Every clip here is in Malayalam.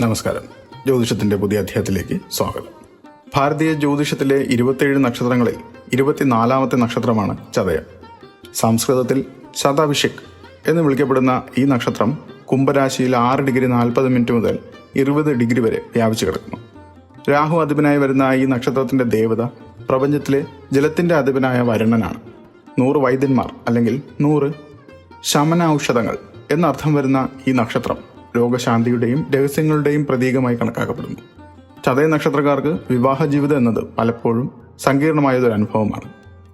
നമസ്കാരം. ജ്യോതിഷത്തിന്റെ പുതിയ അധ്യായത്തിലേക്ക് സ്വാഗതം. ഭാരതീയ ജ്യോതിഷത്തിലെ ഇരുപത്തിയേഴ് നക്ഷത്രങ്ങളിൽ ഇരുപത്തിനാലാമത്തെ നക്ഷത്രമാണ് ചതയം. സംസ്കൃതത്തിൽ ശതാഭിഷേക് എന്ന് വിളിക്കപ്പെടുന്ന ഈ നക്ഷത്രം കുംഭരാശിയിൽ ആറ് ഡിഗ്രി നാൽപ്പത് മിനിറ്റ് മുതൽ ഇരുപത് ഡിഗ്രി വരെ വ്യാപിച്ചു കിടക്കുന്നു. രാഹു അധിപനായി വരുന്ന ഈ നക്ഷത്രത്തിന്റെ ദേവത പ്രപഞ്ചത്തിലെ ജലത്തിന്റെ അധിപനായ വരുണനാണ്. നൂറ് വൈദ്യന്മാർ അല്ലെങ്കിൽ നൂറ് ശമന ഔഷധങ്ങൾ എന്നർത്ഥം വരുന്ന ഈ നക്ഷത്രം രോഗശാന്തിയുടെയും രഹസ്യങ്ങളുടെയും പ്രതീകമായി കണക്കാക്കപ്പെടുന്നു. ചതയ നക്ഷത്രക്കാർക്ക് വിവാഹ ജീവിതം എന്നത് പലപ്പോഴും സങ്കീർണമായതൊരു അനുഭവമാണ്.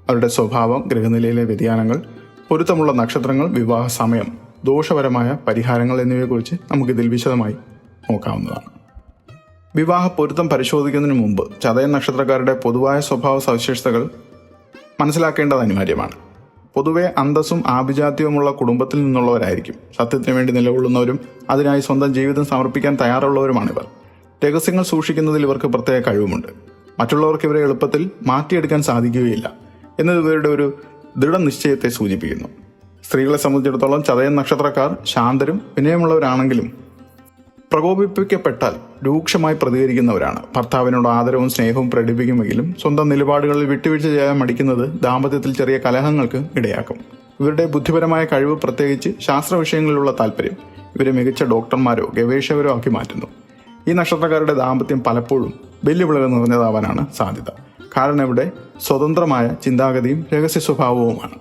അവരുടെ സ്വഭാവം ഗ്രഹനിലയിലെ വ്യതിയാനങ്ങൾ പൊരുത്തമുള്ള നക്ഷത്രങ്ങൾ വിവാഹ സമയം ദോഷപരമായ പരിഹാരങ്ങൾ എന്നിവയെക്കുറിച്ച് നമുക്കിതിൽ വിശദമായി നോക്കാവുന്നതാണ്. വിവാഹ പൊരുത്തം പരിശോധിക്കുന്നതിന് മുമ്പ് ചതയ നക്ഷത്രക്കാരുടെ പൊതുവായ സ്വഭാവ സവിശേഷതകൾ മനസ്സിലാക്കേണ്ടത് അനിവാര്യമാണ്. പൊതുവെ അന്തസ്സും ആഭിജാത്യവുമുള്ള കുടുംബത്തിൽ നിന്നുള്ളവരായിരിക്കും. സത്യത്തിന് വേണ്ടി നിലകൊള്ളുന്നവരും അതിനായി സ്വന്തം ജീവിതം സമർപ്പിക്കാൻ തയ്യാറുള്ളവരുമാണിവർ. രഹസ്യങ്ങൾ സൂക്ഷിക്കുന്നതിൽ ഇവർക്ക് പ്രത്യേക കഴിവുമുണ്ട്. മറ്റുള്ളവർക്ക് ഇവരെ എളുപ്പത്തിൽ മാറ്റിയെടുക്കാൻ സാധിക്കുകയില്ല എന്നത് ഇവരുടെ ഒരു ദൃഢനിശ്ചയത്തെ സൂചിപ്പിക്കുന്നു. സ്ത്രീകളെ സംബന്ധിച്ചിടത്തോളം ചതയൻ നക്ഷത്രക്കാർ ശാന്തരും വിനയമുള്ളവരാണെങ്കിലും പ്രകോപിപ്പിക്കപ്പെട്ടാൽ രൂക്ഷമായി പ്രതികരിക്കുന്നവരാണ്. ഭർത്താവിനോട് ആദരവും സ്നേഹവും പ്രകടിപ്പിക്കുമെങ്കിലും സ്വന്തം നിലപാടുകളിൽ വിട്ടുവീഴ്ച ചെയ്യാൻ മടിക്കുന്നത് ദാമ്പത്യത്തിൽ ചെറിയ കലഹങ്ങൾക്ക് ഇടയാക്കും. ഇവരുടെ ബുദ്ധിപരമായ കഴിവ് പ്രത്യേകിച്ച് ശാസ്ത്ര വിഷയങ്ങളിലുള്ള താല്പര്യം ഇവരെ മികച്ച ഡോക്ടർമാരോ ഗവേഷകരോ ആക്കി മാറ്റുന്നു. ഈ നക്ഷത്രക്കാരുടെ ദാമ്പത്യം പലപ്പോഴും വെല്ലുവിളികൾ നിറഞ്ഞതാവാനാണ് സാധ്യത. കാരണം ഇവിടെ സ്വതന്ത്രമായ ചിന്താഗതിയും രഹസ്യ സ്വഭാവവുമാണ്.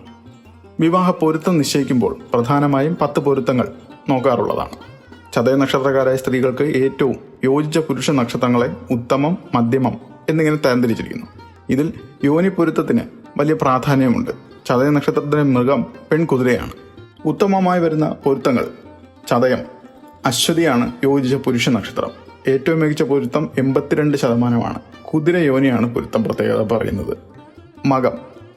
വിവാഹ പൊരുത്തം നിശ്ചയിക്കുമ്പോൾ പ്രധാനമായും പത്ത് പൊരുത്തങ്ങൾ നോക്കാറുള്ളതാണ്. ചതയ നക്ഷത്രക്കാരായ സ്ത്രീകൾക്ക് ഏറ്റവും യോജിച്ച പുരുഷ നക്ഷത്രങ്ങളെ ഉത്തമം മധ്യമം എന്നിങ്ങനെ തരംതിരിച്ചിരിക്കുന്നു. ഇതിൽ യോനി പൊരുത്തത്തിന് വലിയ പ്രാധാന്യമുണ്ട്. ചതയ നക്ഷത്രത്തിന്റെ മൃഗം പെൺകുതിരയാണ്. ഉത്തമമായി വരുന്ന പൊരുത്തങ്ങൾ ചതയം അശ്വതിയാണ് യോജിച്ച പുരുഷ നക്ഷത്രം. ഏറ്റവും മികച്ച പൊരുത്തം എൺപത്തിരണ്ട് ശതമാനമാണ്. കുതിര യോനിയാണ് പൊരുത്തം പ്രത്യേകത പറയുന്നത്. മകം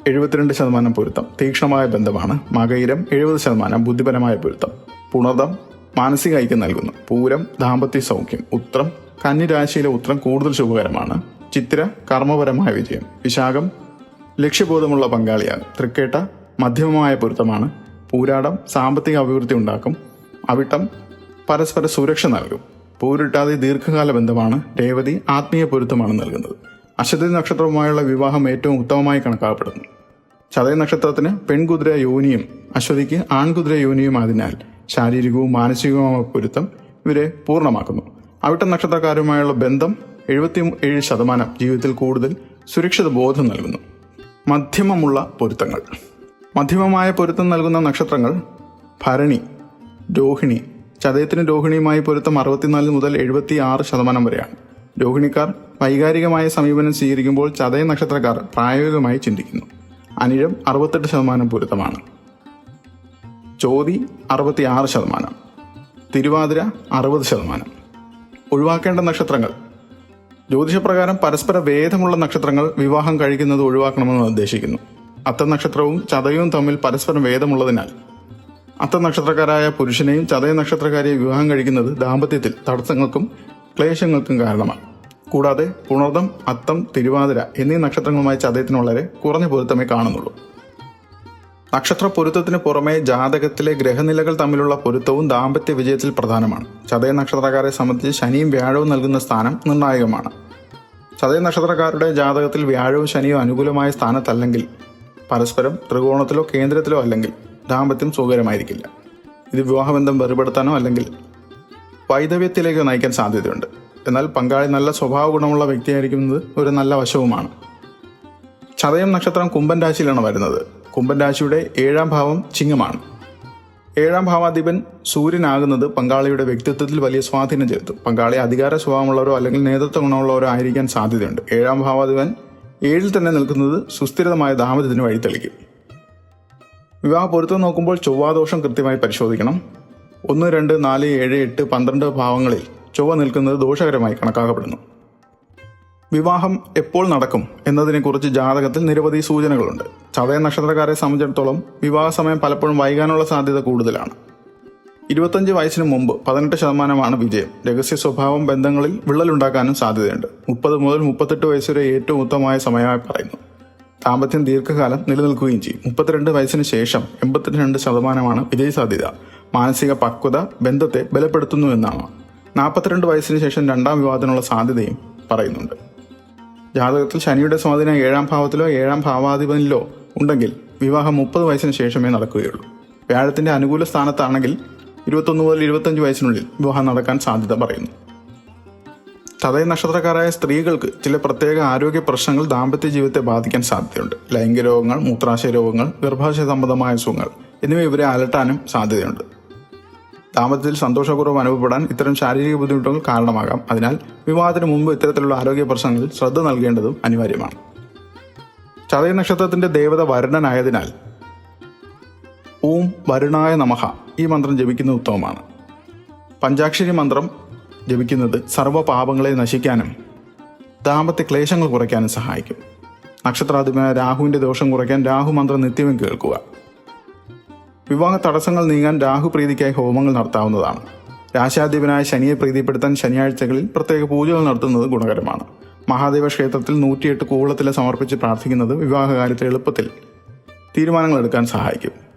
എഴുപത്തിരണ്ട് ശതമാനം പൊരുത്തം തീക്ഷ്ണമായ ബന്ധമാണ്. മകയിരം എഴുപത് ശതമാനം ബുദ്ധിപരമായ പൊരുത്തം. പുണർദം മാനസിക ഐക്യം നൽകുന്നു. പൂരം ദാമ്പത്യ സൗഖ്യം ഉത്രം കന്നിരാശിയിലെ ഉത്രം കൂടുതൽ ശുഭകരമാണ്. ചിത്ര കർമ്മപരമായ വിജയം. വിശാഖം ലക്ഷ്യബോധമുള്ള പങ്കാളിയാണ്. തൃക്കേട്ട മധ്യമമായ പൊരുത്തമാണ്. പൂരാടം സാമ്പത്തിക അഭിവൃദ്ധി ഉണ്ടാക്കും. അവിട്ടം പരസ്പര സുരക്ഷ നൽകും. പൂരിട്ടാതി ദീർഘകാല ബന്ധമാണ്. രേവതി ആത്മീയ പൊരുത്തമാണ് നൽകുന്നത്. അശ്വതി നക്ഷത്രവുമായുള്ള വിവാഹം ഏറ്റവും ഉത്തമമായി കണക്കാക്കപ്പെടുന്നു. ചതയ നക്ഷത്രത്തിന് പെൺകുതിര യോനിയും അശ്വതിക്ക് ആൺകുതിര യോനിയും ആയതിനാൽ ശാരീരികവും മാനസികവുമായ പൊരുത്തം ഇവരെ പൂർണമാക്കുന്നു. അവിട്ട നക്ഷത്രക്കാരുമായുള്ള ബന്ധം എഴുപത്തി ഏഴ് ശതമാനം ജീവിതത്തിൽ കൂടുതൽ സുരക്ഷിത ബോധം നൽകുന്നു. മധ്യമമുള്ള പൊരുത്തങ്ങൾ. മധ്യമമായ പൊരുത്തം നൽകുന്ന നക്ഷത്രങ്ങൾ ഭരണി രോഹിണി. ചതയത്തിന് രോഹിണിയുമായി പൊരുത്തം അറുപത്തിനാല് മുതൽ എഴുപത്തി ആറ് ശതമാനം വരെയാണ്. രോഹിണിക്കാർ വൈകാരികമായ സമീപനം സ്വീകരിക്കുമ്പോൾ ചതയ നക്ഷത്രക്കാർ പ്രായോഗികമായി ചിന്തിക്കുന്നു. അനിഴം അറുപത്തെട്ട് ശതമാനം പൊരുത്തമാണ്. ചോതി അറുപത്തി ആറ് ശതമാനം. തിരുവാതിര അറുപത് ശതമാനം. ഒഴിവാക്കേണ്ട നക്ഷത്രങ്ങൾ. ജ്യോതിഷപ്രകാരം പരസ്പര വേദമുള്ള നക്ഷത്രങ്ങൾ വിവാഹം കഴിക്കുന്നത് ഒഴിവാക്കണമെന്ന് നിർദ്ദേശിക്കുന്നു അത്ത നക്ഷത്രവും ചതയവും തമ്മിൽ പരസ്പരം വേദമുള്ളതിനാൽ. അത്ത നക്ഷത്രക്കാരായ പുരുഷനെയും ചതയ നക്ഷത്രക്കാരെയും വിവാഹം കഴിക്കുന്നത് ദാമ്പത്യത്തിൽ തടസ്സങ്ങൾക്കും ക്ലേശങ്ങൾക്കും കാരണമാണ്. കൂടാതെ പുണർദം അത്തം തിരുവാതിര എന്നീ നക്ഷത്രങ്ങളുമായി ചതയത്തിന് വളരെ കുറഞ്ഞ പൊരുത്തമേ കാണുന്നുള്ളൂ. നക്ഷത്ര പൊരുത്തത്തിന് പുറമെ ജാതകത്തിലെ ഗ്രഹനിലകൾ തമ്മിലുള്ള പൊരുത്തവും ദാമ്പത്യ വിജയത്തിൽ പ്രധാനമാണ്. ചതയ നക്ഷത്രക്കാരെ സംബന്ധിച്ച് ശനിയും വ്യാഴവും നൽകുന്ന സ്ഥാനം നിർണായകമാണ്. ചതയ നക്ഷത്രക്കാരുടെ ജാതകത്തിൽ വ്യാഴവും ശനിയും അനുകൂലമായ സ്ഥാനത്തല്ലെങ്കിൽ പരസ്പരം ത്രികോണത്തിലോ കേന്ദ്രത്തിലോ അല്ലെങ്കിൽ ദാമ്പത്യം സുഖകരമായിരിക്കില്ല. ഇത് വിവാഹബന്ധം വെറുപെടുത്താനോ അല്ലെങ്കിൽ വൈദവ്യത്തിലേക്കോ നയിക്കാൻ സാധ്യതയുണ്ട്. എന്നാൽ പങ്കാളി നല്ല സ്വഭാവ ഗുണമുള്ള വ്യക്തിയായിരിക്കുന്നത് ഒരു നല്ല വശവുമാണ്. ചതയം നക്ഷത്രം കുംഭൻ രാശിയിലാണ് വരുന്നത്. കുംഭൻ രാശിയുടെ ഏഴാം ഭാവം ചിങ്ങമാണ്. ഏഴാം ഭാവാധിപൻ സൂര്യനാകുന്നത് പങ്കാളിയുടെ വ്യക്തിത്വത്തിൽ വലിയ സ്വാധീനം ചെലുത്തും. പങ്കാളി അധികാര സ്വഭാവമുള്ളവരോ അല്ലെങ്കിൽ നേതൃത്വ ഗുണമുള്ളവരോ ആയിരിക്കാൻ സാധ്യതയുണ്ട്. ഏഴാം ഭാവാധിപൻ ഏഴിൽ തന്നെ നിൽക്കുന്നത് സുസ്ഥിരമായ ദാമ്പത്യത്തിന് വഴിതെളിക്കും വിവാഹ പൊരുത്തം നോക്കുമ്പോൾ ചൊവ്വാദോഷം കൃത്യമായി പരിശോധിക്കണം. ഒന്ന് രണ്ട് നാല് ഏഴ് എട്ട് പന്ത്രണ്ട് ഭാവങ്ങളിൽ ചൊവ്വ നിൽക്കുന്നത് ദോഷകരമായി കണക്കാക്കപ്പെടുന്നു. വിവാഹം എപ്പോൾ നടക്കും എന്നതിനെക്കുറിച്ച് ജാതകത്തിൽ നിരവധി സൂചനകളുണ്ട്. ചതയ നക്ഷത്രക്കാരെ സംബന്ധിച്ചിടത്തോളം വിവാഹ സമയം പലപ്പോഴും വൈകാനുള്ള സാധ്യത കൂടുതലാണ്. ഇരുപത്തഞ്ച് വയസ്സിന് മുമ്പ് പതിനെട്ട് ശതമാനമാണ് വിജയം. രഹസ്യ സ്വഭാവം ബന്ധങ്ങളിൽ വിള്ളലുണ്ടാക്കാനും സാധ്യതയുണ്ട്. മുപ്പത് മുതൽ മുപ്പത്തെട്ട് വയസ്സ് വരെ ഏറ്റവും ഉത്തമമായ സമയമായി പറയുന്നു. ദാമ്പത്യം ദീർഘകാലം നിലനിൽക്കുകയും ചെയ്യും. മുപ്പത്തിരണ്ട് വയസ്സിന് ശേഷം എൺപത്തിരണ്ട് ശതമാനമാണ് വിജയ സാധ്യത മാനസിക പക്വത ബന്ധത്തെ ബലപ്പെടുത്തുന്നു എന്നാണ്. നാൽപ്പത്തിരണ്ട് വയസ്സിന് ശേഷം രണ്ടാം വിവാഹത്തിനുള്ള സാധ്യതയും പറയുന്നുണ്ട്. ജാതകത്തിൽ ശനിയുടെ സ്വാധീനം ഏഴാം ഭാവത്തിലോ ഏഴാം ഭാവാധിപനിലോ ഉണ്ടെങ്കിൽ വിവാഹം മുപ്പത് വയസ്സിന് ശേഷമേ നടക്കുകയുള്ളൂ. വ്യാഴത്തിന്റെ അനുകൂല സ്ഥാനത്താണെങ്കിൽ ഇരുപത്തൊന്ന് മുതൽ ഇരുപത്തഞ്ച് വയസ്സിനുള്ളിൽ വിവാഹം നടക്കാൻ സാധ്യത പറയുന്നു. തതയ നക്ഷത്രക്കാരായ സ്ത്രീകൾക്ക് ചില പ്രത്യേക ആരോഗ്യ പ്രശ്നങ്ങൾ ദാമ്പത്യ ജീവിതത്തെ ബാധിക്കാൻ സാധ്യതയുണ്ട്. ലൈംഗിക രോഗങ്ങൾ മൂത്രാശയ രോഗങ്ങൾ ഗർഭാശയ സംബന്ധമായ അസുഖങ്ങൾ എന്നിവ ഇവരെ അലട്ടാനും സാധ്യതയുണ്ട്. ദാമ്പത്യത്തിൽ സന്തോഷപൂർവം അനുഭവപ്പെടാൻ ഇത്തരം ശാരീരിക ബുദ്ധിമുട്ടുകൾ കാരണമാകാം. അതിനാൽ വിവാഹത്തിന് മുമ്പ് ഇത്തരത്തിലുള്ള ആരോഗ്യ പ്രശ്നങ്ങളിൽ ശ്രദ്ധ നൽകേണ്ടതും അനിവാര്യമാണ്. ചതയ നക്ഷത്രത്തിന്റെ ദേവത വരുണനായതിനാൽ ഓം വരുണായ നമഹ ഈ മന്ത്രം ജപിക്കുന്നത് ഉത്തമമാണ്. പഞ്ചാക്ഷരി മന്ത്രം ജപിക്കുന്നത് സർവ പാപങ്ങളെ നശിക്കാനും ദാമ്പത്യ ക്ലേശങ്ങൾ കുറയ്ക്കാനും സഹായിക്കും. നക്ഷത്രാധിപനായ രാഹുവിന്റെ ദോഷം കുറയ്ക്കാൻ രാഹു മന്ത്രം നിത്യവും കേൾക്കുക. വിവാഹ തടസ്സങ്ങൾ നീങ്ങാൻ രാഹുപ്രീതിക്കായി ഹോമങ്ങൾ നടത്താവുന്നതാണ്. രാശാധിപനായ ശനിയെ പ്രീതിപ്പെടുത്താൻ ശനിയാഴ്ചകളിൽ പ്രത്യേക പൂജകൾ നടത്തുന്നത് ഗുണകരമാണ്. മഹാദേവ ക്ഷേത്രത്തിൽ നൂറ്റിയെട്ട് കൂവളത്തിലെ സമർപ്പിച്ച് പ്രാർത്ഥിക്കുന്നത് വിവാഹകാര്യത്തിൽ എളുപ്പത്തിൽ തീരുമാനങ്ങൾ എടുക്കാൻ സഹായിക്കും.